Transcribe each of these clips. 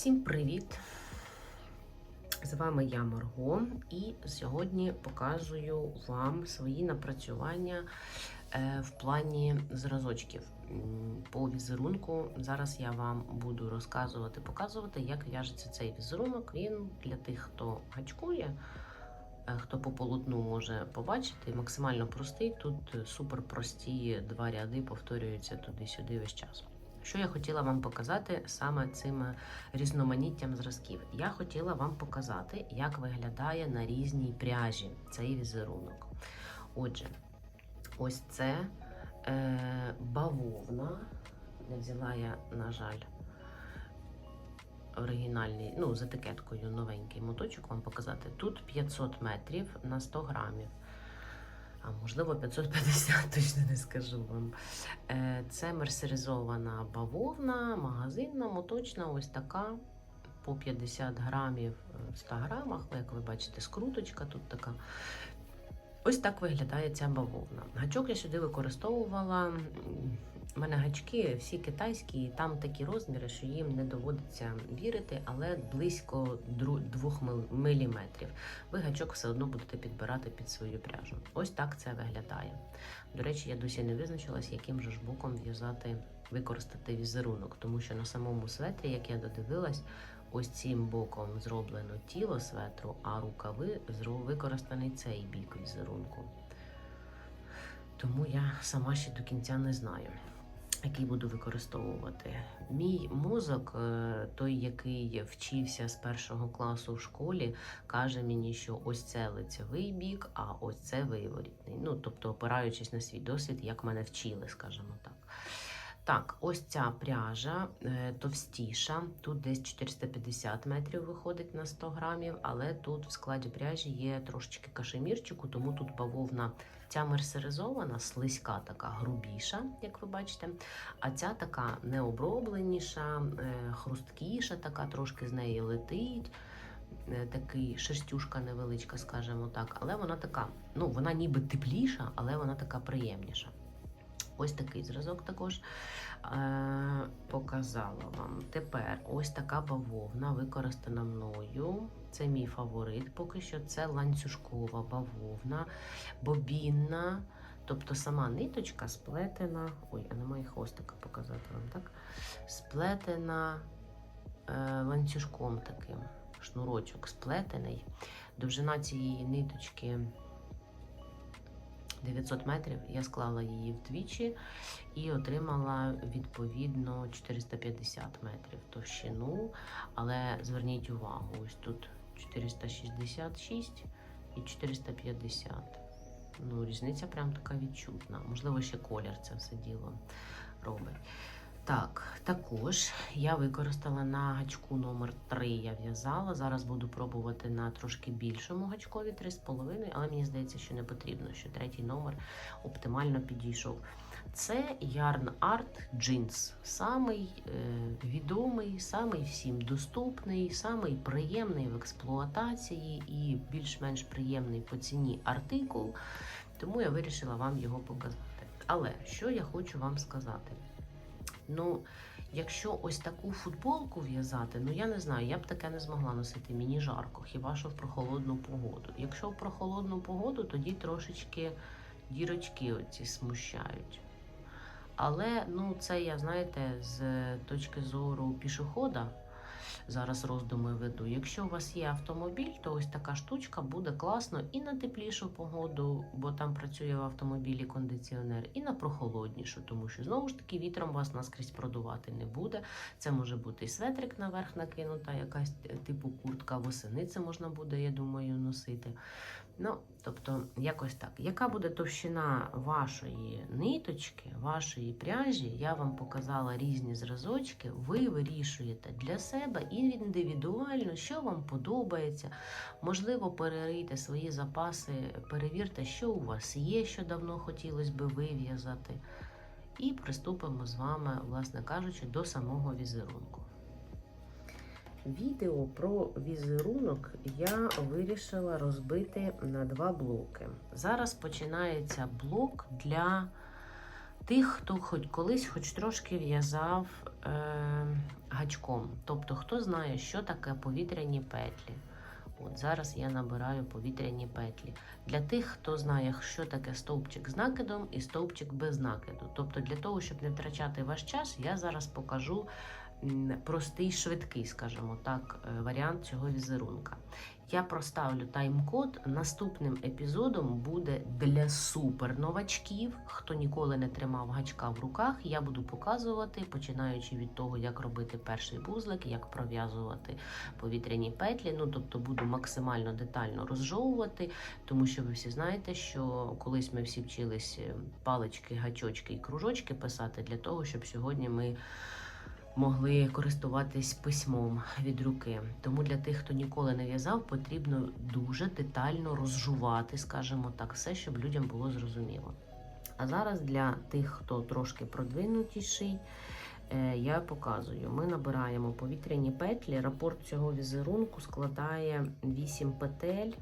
Всім привіт! З вами я Марго, і сьогодні показую вам свої напрацювання е, в плані зразочків. По візерунку зараз я вам буду розказувати, показувати, як в'яжеться цей візерунок. Він для тих, хто гачкує, е, хто по полотну може побачити, максимально простий. Тут е, супер прості два ряди повторюються туди-сюди весь час. Що я хотіла вам показати саме цим е, різноманіттям зразків? Я хотіла вам показати, як виглядає на різній пряжі цей візерунок. Отже, ось це е, бавовна. Не взяла я, на жаль, оригінальний, ну, з етикеткою новенький моточок вам показати. Тут 500 метрів на 100 грамів. А можливо 550, точно не скажу вам. Е, Це мерсеризована бавовна, магазинна, моточна, ось така. По 50 грамів в 100 грамах, як ви бачите, скруточка тут така. Ось так виглядає ця бавовна. Гачок я сюди використовувала. У мене гачки всі китайські, і там такі розміри, що їм не доводиться вірити, але близько 2 мм. Ви гачок все одно будете підбирати під свою пряжу. Ось так це виглядає. До речі, я досі не визначилась, яким же ж боком в'язати, використати візерунок, тому що на самому светрі, як я додивилась, ось цим боком зроблено тіло светру, а рукави використаний цей бік візерунку. Тому я сама ще до кінця не знаю, який буду використовувати. Мій мозок, е, той, який вчився з першого класу в школі, каже мені, що ось це лицевий бік, а ось це виворітний. Ну, тобто, опираючись на свій досвід, як мене вчили, скажімо так. Так, ось ця пряжа е, товстіша. Тут десь 450 метрів виходить на 100 грамів, але тут в складі пряжі є трошечки кашемірчику, тому тут бавовна ця мерсеризована, слизька, така грубіша, як ви бачите. А ця така необробленіша, е, хрусткіша, така трошки з неї летить. е, Такий шерстюшка невеличка, скажімо так, але вона така, ну вона ніби тепліша, але вона така приємніша. Ось такий зразок також е, показала вам. Тепер ось така бавовна використана мною. Це мій фаворит. Поки що це ланцюжкова бавовна, бобінна. Тобто сама ниточка сплетена. Ой, а немає хвостика показати вам, так? Сплетена е, ланцюжком таким. Шнурочок сплетений. Довжина цієї ниточки 900 метрів. Я склала її вдвічі і отримала відповідно 450 метрів товщину. Але зверніть увагу, ось тут 466 і 450. Ну, різниця прям така відчутна. Можливо, ще колір це все діло робить. Так, також я використала на гачку номер 3 я в'язала. Зараз буду пробувати на трошки більшому гачкові 3,5, але мені здається, що не потрібно, що третій номер оптимально підійшов. Це Yarn Art Jeans. Самий е, відомий, самий всім доступний, самий приємний в експлуатації і більш-менш приємний по ціні артикул. Тому я вирішила вам його показати. Але що я хочу вам сказати? Ну, якщо ось таку футболку в'язати, ну я не знаю, я б таке не змогла носити, мені жарко, хіба що в прохолодну погоду. Якщо в прохолодну погоду, тоді трошечки дірочки оці смущають. Але ну, це я, знаєте, з точки зору пішохода зараз роздуми веду. Якщо у вас є автомобіль, то ось така штучка буде класно і на теплішу погоду, бо там працює в автомобілі кондиціонер, і на прохолоднішу, тому що знову ж таки вітром вас наскрізь продувати не буде. Це може бути і светрик наверх накинута, якась е, типу куртка, восени це можна буде, я думаю, носити. Ну, тобто, якось так. Яка буде товщина вашої ниточки, вашої пряжі? Я вам показала різні зразочки. Ви вирішуєте для себе індивідуально, що вам подобається. Можливо, перерийте свої запаси, перевірте, що у вас є, що давно хотілося би вив'язати. І приступимо з вами, власне кажучи, до самого візерунку. Відео про візерунок я вирішила розбити на два блоки. Зараз починається блок для тих, хто хоч колись хоч трошки в'язав е, гачком. Тобто, хто знає, що таке повітряні петлі. От зараз я набираю повітряні петлі. Для тих, хто знає, що таке стовпчик з накидом і стовпчик без накиду. Тобто, для того, щоб не втрачати ваш час, я зараз покажу простий, швидкий, скажімо так, е, варіант цього візерунка. Я проставлю тайм-код. Наступним епізодом буде для суперновачків, хто ніколи не тримав гачка в руках. Я буду показувати, починаючи від того, як робити перший вузлик, як пров'язувати повітряні петлі. Ну тобто буду максимально детально розжовувати, тому що ви всі знаєте, що колись ми всі вчились е, палички, гачочки і кружочки писати для того, щоб сьогодні ми могли користуватись письмом від руки. Тому для тих, хто ніколи не в'язав, потрібно дуже детально розжувати, скажімо так, все, щоб людям було зрозуміло. А зараз для тих, хто трошки продвинутіший, е, я показую. Ми набираємо повітряні петлі. Рапорт цього візерунку складає 8 петель.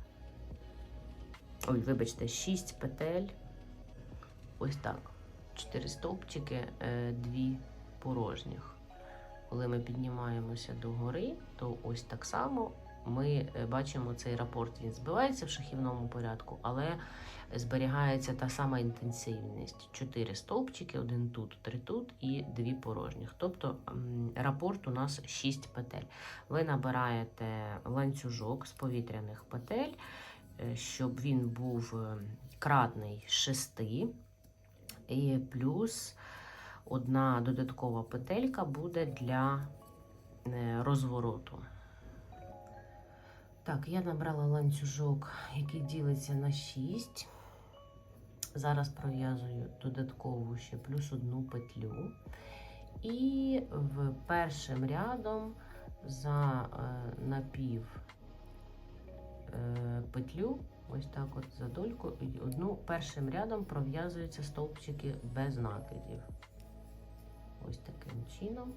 Ой, вибачте, 6 петель. Ось так. 4 стовпчики, 2 порожніх. Коли ми піднімаємося до гори, то ось так само ми е, бачимо цей рапорт. Він збивається в шахівному порядку, але зберігається та сама інтенсивність: 4 стовпчики, один тут, три тут і дві порожніх. Тобто рапорт у нас 6 петель. Ви набираєте ланцюжок з повітряних петель, е, щоб він був е, кратний 6, і плюс одна додаткова петелька буде для е, розвороту. Так, я набрала ланцюжок, який ділиться на 6. Зараз пров'язую додаткову ще плюс одну петлю. І в першим рядом за е, напів е, петлю, ось так от за дольку, і одну першим рядом пров'язуються стовпчики без накидів. Ось таким чином.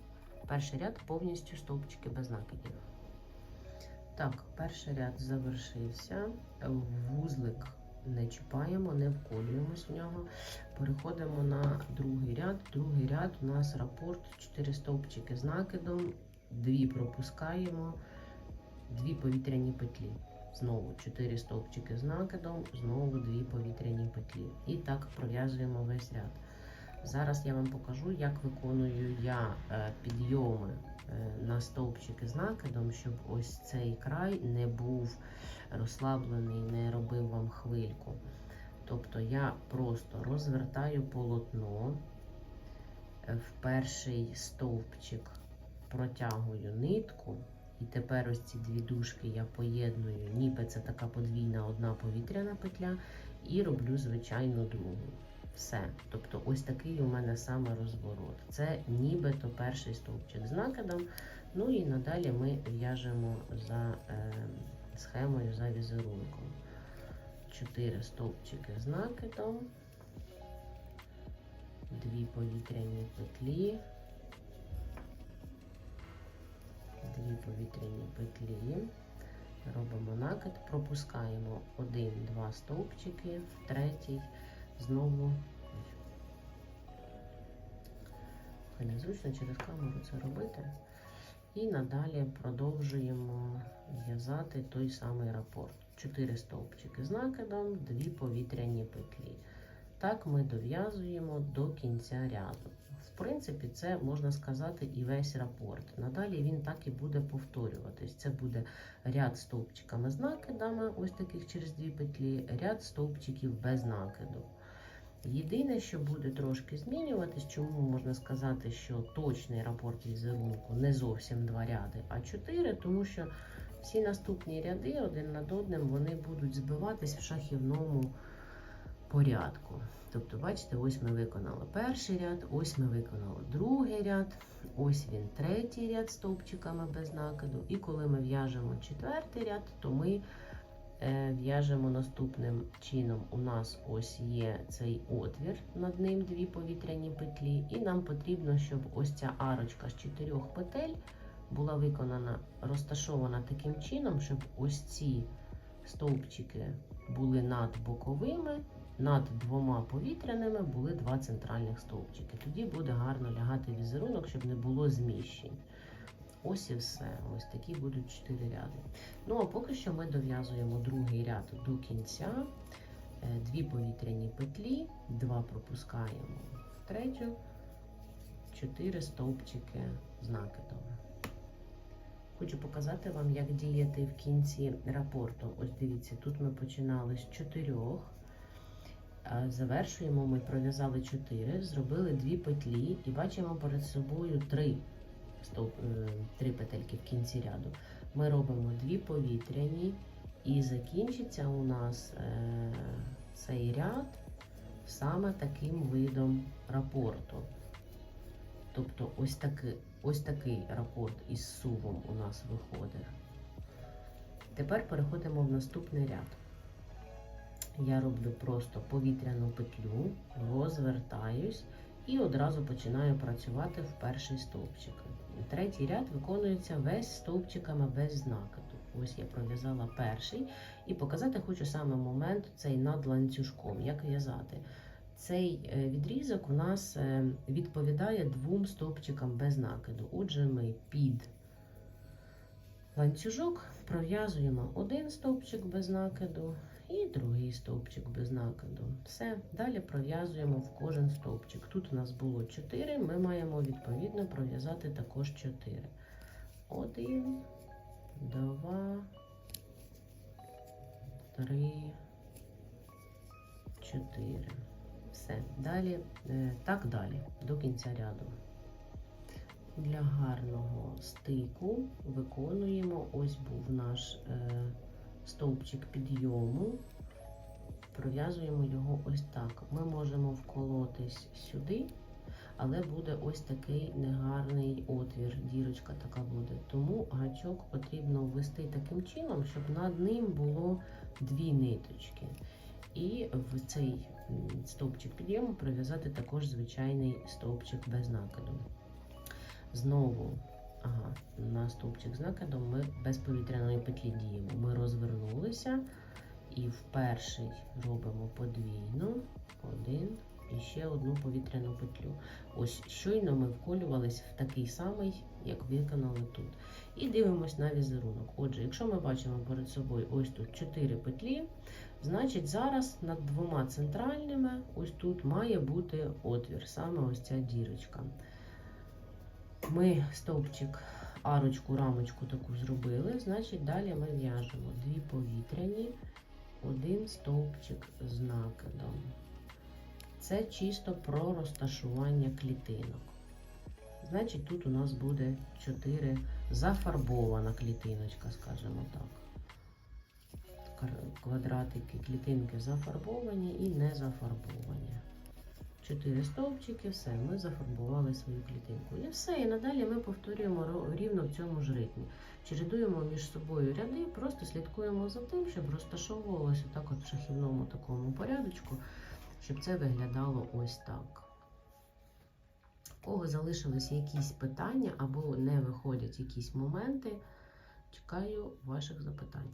Перший ряд повністю стовпчики без накидів. Так, перший ряд завершився. Вузлик не чіпаємо, не вколюємось в нього. Переходимо на другий ряд. Другий ряд у нас рапорт, 4 стовпчики з накидом, 2 пропускаємо, 2 повітряні петлі. Знову 4 стовпчики з накидом, знову 2 повітряні петлі. І так пров'язуємо весь ряд. Зараз я вам покажу, як виконую я е, підйоми е, на стовпчики з накидом, щоб ось цей край не був розслаблений, не робив вам хвильку. Тобто я просто розвертаю полотно, е, в перший стовпчик протягую нитку, і тепер ось ці дві дужки я поєдную, ніби це така подвійна одна повітряна петля, і роблю звичайну другу. Все. Тобто ось такий у мене саме розворот. Це нібито перший стовпчик з накидом. Ну і надалі ми в'яжемо за е, схемою за візерунком. 4 стовпчики з накидом, дві повітряні петлі, дві повітряні петлі. Робимо накид, пропускаємо один-два стовпчики, в третій знову Хай незручно через камеру це робити. І надалі продовжуємо в'язати той самий рапорт. 4 стовпчики з накидом, 2 повітряні петлі. Так ми дов'язуємо до кінця ряду. В принципі, це можна сказати і весь рапорт. Надалі він так і буде повторюватись. Це буде ряд стовпчиками з накидами, ось таких через дві петлі, ряд стовпчиків без накиду. Єдине, що буде трошки змінюватись, чому можна сказати, що точний рапорт візерунку не зовсім два ряди, а чотири, тому що всі наступні ряди один над одним вони будуть збиватись в шахівному порядку. Тобто, бачите, ось ми виконали перший ряд, ось ми виконали другий ряд, ось він третій ряд стовпчиками без накиду. І коли ми в'яжемо четвертий ряд, то ми в'яжемо наступним чином. У нас ось є цей отвір, над ним дві повітряні петлі, і нам потрібно, щоб ось ця арочка з чотирьох петель була виконана, розташована таким чином, щоб ось ці стовпчики були над боковими, над двома повітряними були два центральних стовпчики. Тоді буде гарно лягати візерунок, щоб не було зміщень. Ось і все. Ось такі будуть чотири ряди. Ну а поки що ми дов'язуємо другий ряд до кінця. Е, Дві повітряні петлі, два пропускаємо в третю, чотири стовпчики з накидом. Хочу показати вам, як діяти в кінці рапорту. Ось дивіться, тут ми починали з чотирьох. Завершуємо, ми пров'язали 4, зробили дві петлі і бачимо перед собою три, е, три петельки в кінці ряду. Ми робимо дві повітряні, і закінчиться у нас е, цей ряд саме таким видом рапорту. Тобто ось такий, ось такий рапорт із сувом у нас виходить. Тепер переходимо в наступний ряд. Я роблю просто повітряну петлю, розвертаюсь і одразу починаю працювати в перший стовпчик. Третій ряд виконується весь стовпчиками без знакиду. Ось я пров'язала перший і показати хочу саме момент цей над ланцюжком, як в'язати. Цей е, відрізок у нас е, відповідає двом стовпчикам без накиду. Отже, ми під ланцюжок пров'язуємо один стовпчик без накиду і другий стовпчик без накиду. Все, далі пров'язуємо в кожен стовпчик. Тут у нас було 4, ми маємо відповідно пров'язати також 4. Один, два, три, чотири. Все. Далі, е, так далі, до кінця ряду. Для гарного стику виконуємо, ось був наш е, стовпчик підйому, пров'язуємо його ось так. Ми можемо вколотись сюди, але буде ось такий негарний отвір, дірочка така буде. Тому гачок потрібно ввести таким чином, щоб над ним було дві ниточки. І в цей стовпчик підйому пров'язати також звичайний стовпчик без накиду. Знову, ага, на стовпчик з накидом ми без повітряної петлі діємо. Ми розвернулися і в перший робимо подвійну, один і ще одну повітряну петлю. Ось щойно ми вколювались в такий самий, як виконали тут. І дивимось на візерунок. Отже, якщо ми бачимо перед собою ось тут 4 петлі, значить зараз над двома центральними ось тут має бути отвір, саме ось ця дірочка. Ми стовпчик, арочку, рамочку таку зробили, значить далі ми в'яжемо дві повітряні, один стовпчик з накидом. Це чисто про розташування клітинок. Значить, тут у нас буде 4 зафарбована клітиночка, скажімо так. Квадратики, клітинки зафарбовані і не зафарбовані. 4 стовпчики, все, ми зафарбували свою клітинку. І все, і надалі ми повторюємо рівно в цьому ж ритмі. Чередуємо між собою ряди, просто слідкуємо за тим, щоб розташовувалося так от в шахівному такому порядочку, щоб це виглядало ось так. У кого залишились якісь питання або не виходять якісь моменти, чекаю ваших запитань.